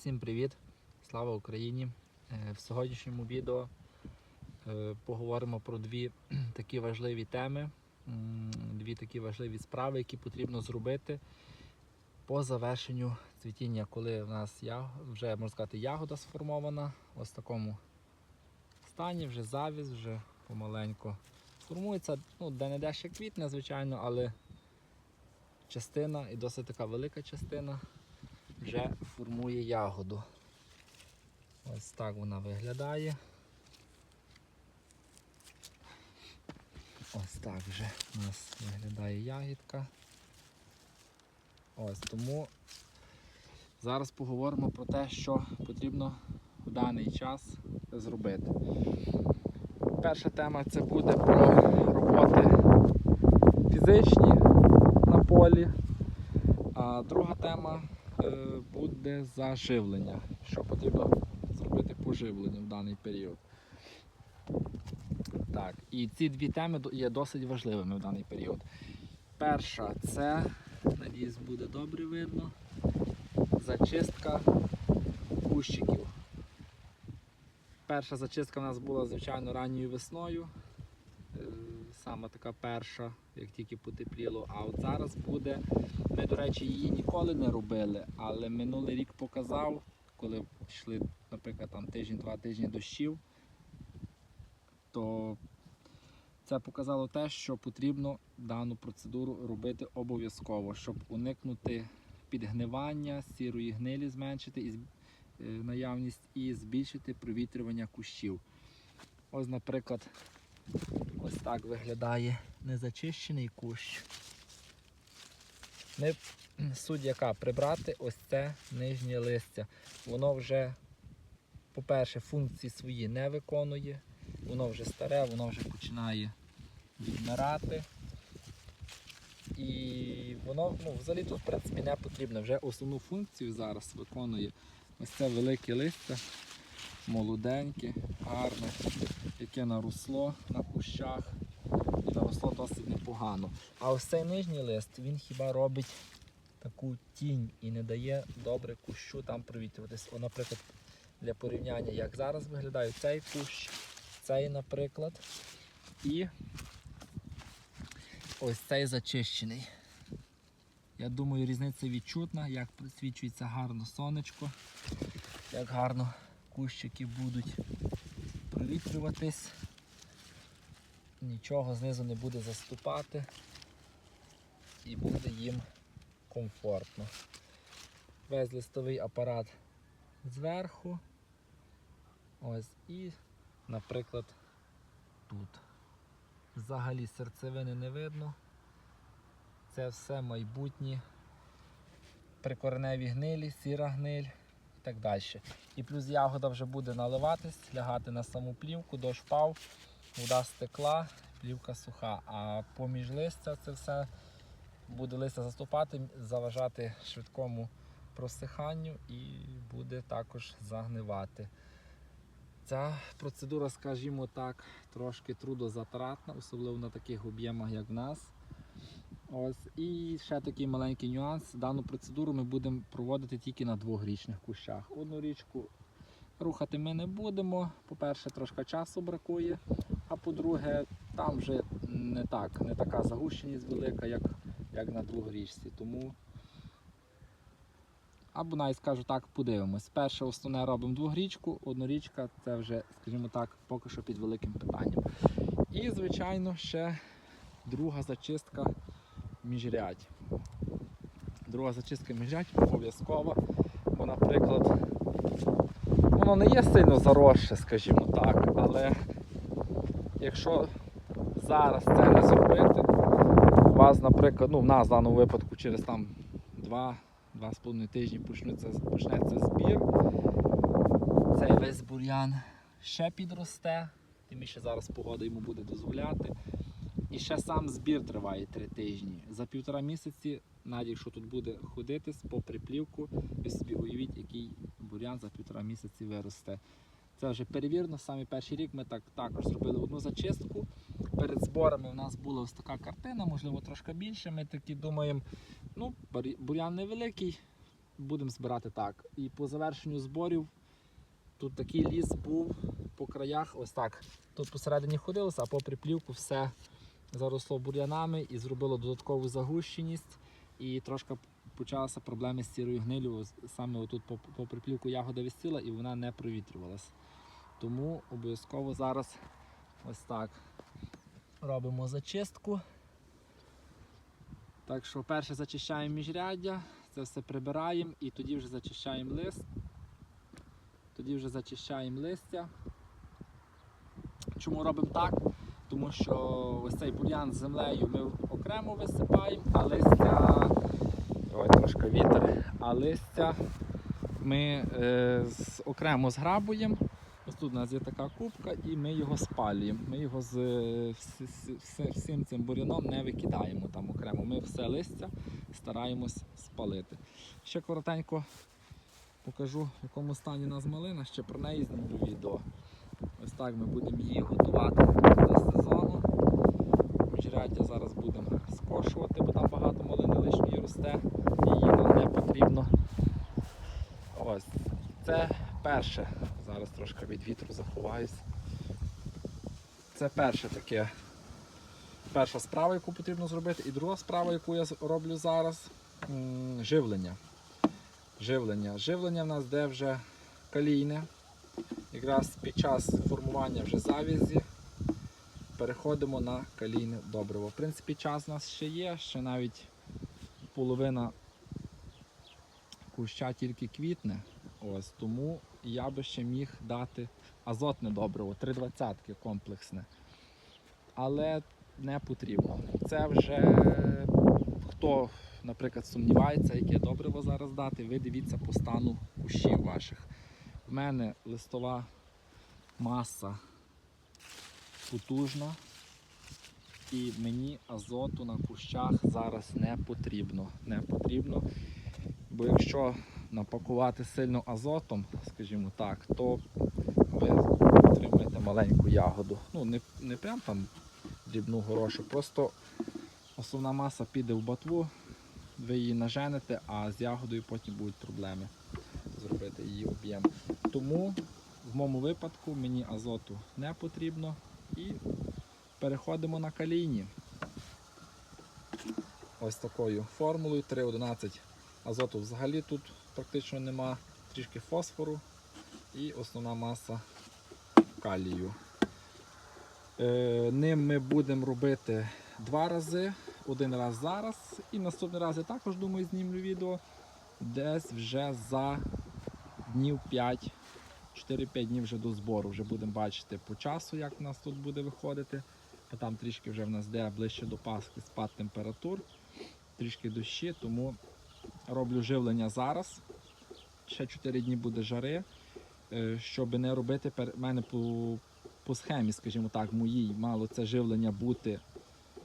Всім привіт! Слава Україні! Е, В сьогоднішньому відео е, поговоримо про дві такі важливі теми, дві такі важливі справи, які потрібно зробити по завершенню цвітіння, коли в нас вже можна сказати, ягода сформована, ось в такому стані, вже завіс, вже помаленьку формується. Ну, де-не-де ще квітне, звичайно, але частина і досить така велика частина вже формує ягоду. Ось так вона виглядає. Ось так вже у нас виглядає ягідка. Ось тому зараз поговоримо про те, що потрібно в даний час зробити. Перша тема це буде про роботи фізичні на полі, а друга тема буде заживлення. Що потрібно зробити по живленню в даний період. Так, і ці дві теми є досить важливими в даний період. Перша це, надіюсь, буде добре видно, зачистка кущиків. Перша зачистка в нас була, звичайно, ранньою весною. Саме така перша, як тільки потепліло. А от зараз буде. Ми, до речі, її ніколи не робили, але минулий рік показав, коли йшли, наприклад, там тиждень-два тижні дощів, то це показало те, що потрібно дану процедуру робити обов'язково, щоб уникнути підгнивання, сірої гнилі зменшити і е, наявність і збільшити провітрювання кущів. Ось, наприклад, ось так виглядає незачищений кущ. Ми суть яка прибрати ось це нижнє листя. Воно вже, по-перше, функції свої не виконує, воно вже старе, воно вже починає відмирати. І воно ну, взагалі тут в принципі не потрібно. Вже основну функцію зараз виконує ось це велике листя, молоденьке, гарне, яке наросло на кущах. І наросло досить непогано. А ось цей нижній лист він хіба робить таку тінь і не дає добре кущу там провітрюватись. Наприклад, для порівняння, як зараз виглядає цей кущ, цей, наприклад, і ось цей зачищений. Я думаю, різниця відчутна, як присвічується гарно сонечко, як гарно кущики будуть провітрюватись. Нічого знизу не буде заступати і буде їм комфортно. Весь листовий апарат зверху. Ось і, наприклад, тут. Взагалі серцевини не видно. Це все майбутні прикореневі гнилі, сіра гниль і так далі. І плюс ягода вже буде наливатись, лягати на саму плівку, дощ впав, вода стекла, плівка суха. А поміж листя це все буде листя заступати, заважати швидкому просиханню і буде також загнивати. Ця процедура, скажімо так, трошки трудозатратна, особливо на таких об'ємах, як в нас. Ось. І ще такий маленький нюанс. Дану процедуру ми будемо проводити тільки на двохрічних кущах. Одну річку рухати ми не будемо. По-перше, трошки часу бракує, а по-друге, там вже не так, не така загущеність велика, як, як на двохрічці. Тому або навіть скажу так, подивимось. Перше основне робимо двохрічку, однорічка це вже, скажімо так, поки що під великим питанням. І, звичайно, ще друга зачистка міжрядь. Друга зачистка міжрядь обов'язкова. Бо, наприклад, воно не є сильно заросше, скажімо так, але якщо зараз це не зробити, у вас, наприклад, ну в нас в даному випадку через там 2 2,5 тижні почнеться, почнеться збір. Цей весь бур'ян ще підросте, тим більше зараз погода йому буде дозволяти. І ще сам збір триває 3 тижні. За півтора місяці, навіть якщо тут буде ходити по приплівку, ви собі уявіть, який бур'ян за півтора місяці виросте. Це вже перевірено. Саме перший рік ми так також зробили одну зачистку. Перед зборами у нас була ось така картина, можливо, трошки більше. Ми такі думаємо, ну, бур'ян невеликий, будемо збирати так. І по завершенню зборів тут такий ліс був по краях, ось так. Тут посередині ходилося, а по приплівку все заросло бур'янами і зробило додаткову загущеність. І трошки почалися проблеми з сірою гнилю. Саме отут по, по приплівку ягода висіла і вона не провітрювалась. Тому обов'язково зараз ось так робимо зачистку. Так що перше зачищаємо міжряддя, це все прибираємо і тоді вже зачищаємо лист. Тоді вже зачищаємо листя. Чому робимо так? Тому що ось цей бур'ян з землею ми окремо висипаємо, а листя. Ой, трошки вітер, а листя ми е, з, окремо зграбуємо. Ось тут у нас є така кубка і ми його спалюємо. Ми його з всі- всі- всім цим бур'яном не викидаємо там окремо. Ми все листя стараємось спалити. Ще коротенько покажу, в якому стані у нас малина, ще про неї зніму відео. Ось так ми будемо її готувати до сезону. Міжряддя зараз будемо скошувати, бо там багато малини лишньої росте, і її нам не потрібно. Ось. Це перше. Зараз трошки від вітру заховаюсь. Це перше таке. Перша справа, яку потрібно зробити. І друга справа, яку я роблю зараз живлення. Живлення. Живлення в нас де вже калійне. Якраз під час формування вже завязі переходимо на калійне добриво. В принципі, час у нас ще є, ще навіть половина куща тільки квітне. Ось, тому я би ще міг дати азотне добриво, 320 комплексне. Але не потрібно. Це вже хто, наприклад, сумнівається, яке добриво зараз дати, ви дивіться по стану кущів ваших. В мене листова маса потужна, і мені азоту на кущах зараз не потрібно. Не потрібно. Бо якщо напакувати сильно азотом, скажімо так, то ви отримаєте маленьку ягоду. Ну, не, не прям там дрібну горошу, просто основна маса піде в ботву, ви її наженете, а з ягодою потім будуть проблеми зробити її об'єм. Тому в моєму випадку мені азоту не потрібно і переходимо на калійні. Ось такою формулою 3,11 азоту взагалі тут практично нема, трішки фосфору і основна маса калію. Е, ним ми будемо робити два рази. Один раз зараз і наступний раз я також думаю знімлю відео десь вже за днів 5, 4-5 днів вже до збору. Вже будемо бачити по часу, як у нас тут буде виходити. Бо там трішки вже в нас де ближче до Пасхи спад температур, трішки дощі, тому роблю живлення зараз. Ще 4 дні буде жари, е, щоб не робити в мене по, по схемі, скажімо так, моїй мало це живлення бути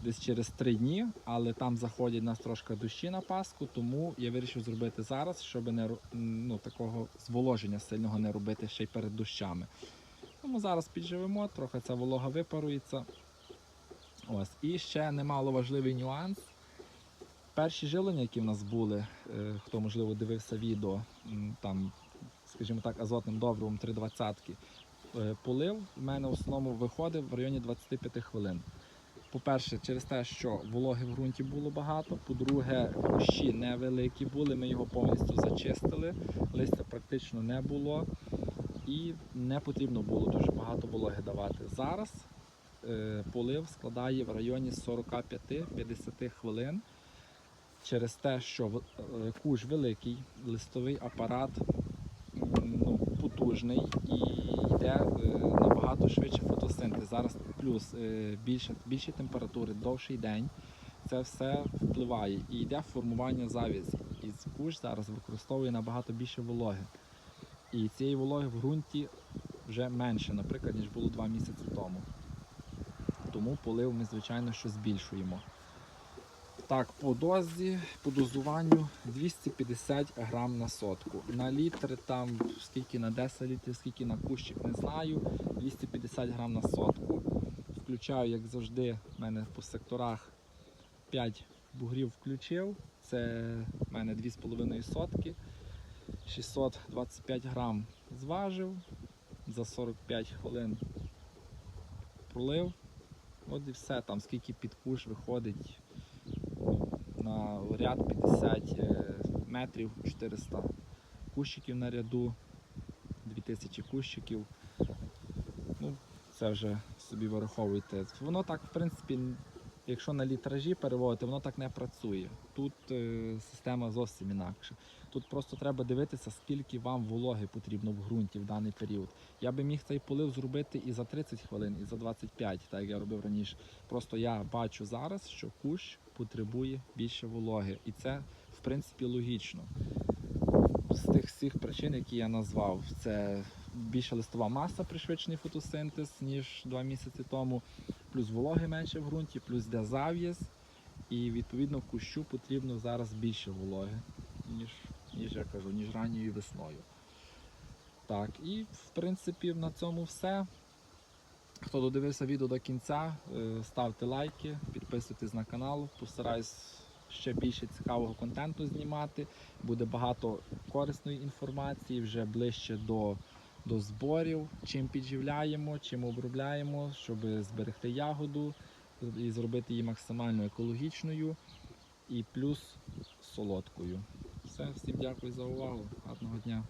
десь через 3 дні, але там заходять нас трошки дощі на Пасху, тому я вирішив зробити зараз, щоб не ну, такого зволоження сильного не робити ще й перед дощами. Тому зараз підживемо, трохи ця волога випарується. Ось. І ще немало важливий нюанс. Перші живлення, які в нас були, е, хто можливо дивився відео, там, скажімо так, азотним добривом 320 е, полив, в мене в основному виходив в районі 25 хвилин. По-перше, через те, що вологи в ґрунті було багато. По-друге, кущі невеликі були, ми його повністю зачистили, листя практично не було і не потрібно було дуже багато вологи давати. Зараз е, полив складає в районі 45-50 хвилин. Через те, що е, кущ великий, листовий апарат ну, потужний і йде е, набагато швидше фотосинтез. Зараз плюс е, більше, більші температури, довший день. Це все впливає і йде формування завязі. І кущ зараз використовує набагато більше вологи. І цієї вологи в ґрунті вже менше, наприклад, ніж було два місяці тому. Тому полив ми, звичайно, що збільшуємо. Так, по дозі, по дозуванню 250 грам на сотку. На літр там скільки на 10 літрів, скільки на кущик, не знаю. 250 грам на сотку. Включаю, як завжди, в мене по секторах 5 бугрів включив. Це в мене 2,5 сотки. 625 грам зважив, за 45 хвилин пролив. От і все, там скільки під куш виходить на ряд 50 е, метрів, 400 кущиків на ряду, 2000 кущиків. Ну, це вже собі вираховуйте. Воно так, в принципі, якщо на літражі переводити, воно так не працює. Тут е, система зовсім інакша. Тут просто треба дивитися, скільки вам вологи потрібно в ґрунті в даний період. Я би міг цей полив зробити і за 30 хвилин, і за 25, так як я робив раніше. Просто я бачу зараз, що кущ потребує більше вологи. І це, в принципі, логічно. З тих всіх причин, які я назвав, це більша листова маса, пришвидшений фотосинтез, ніж два місяці тому, плюс вологи менше в ґрунті, плюс де зав'яз. І відповідно кущу потрібно зараз більше вологи, ніж, ніж я кажу, ніж ранньою весною. Так, і в принципі на цьому все. Хто додивився відео до кінця, е, ставте лайки, підписуйтесь на канал, постараюсь ще більше цікавого контенту знімати. Буде багато корисної інформації вже ближче до, до зборів, чим підживляємо, чим обробляємо, щоб зберегти ягоду і зробити її максимально екологічною і плюс солодкою. Все, всім дякую за увагу. Гарного дня.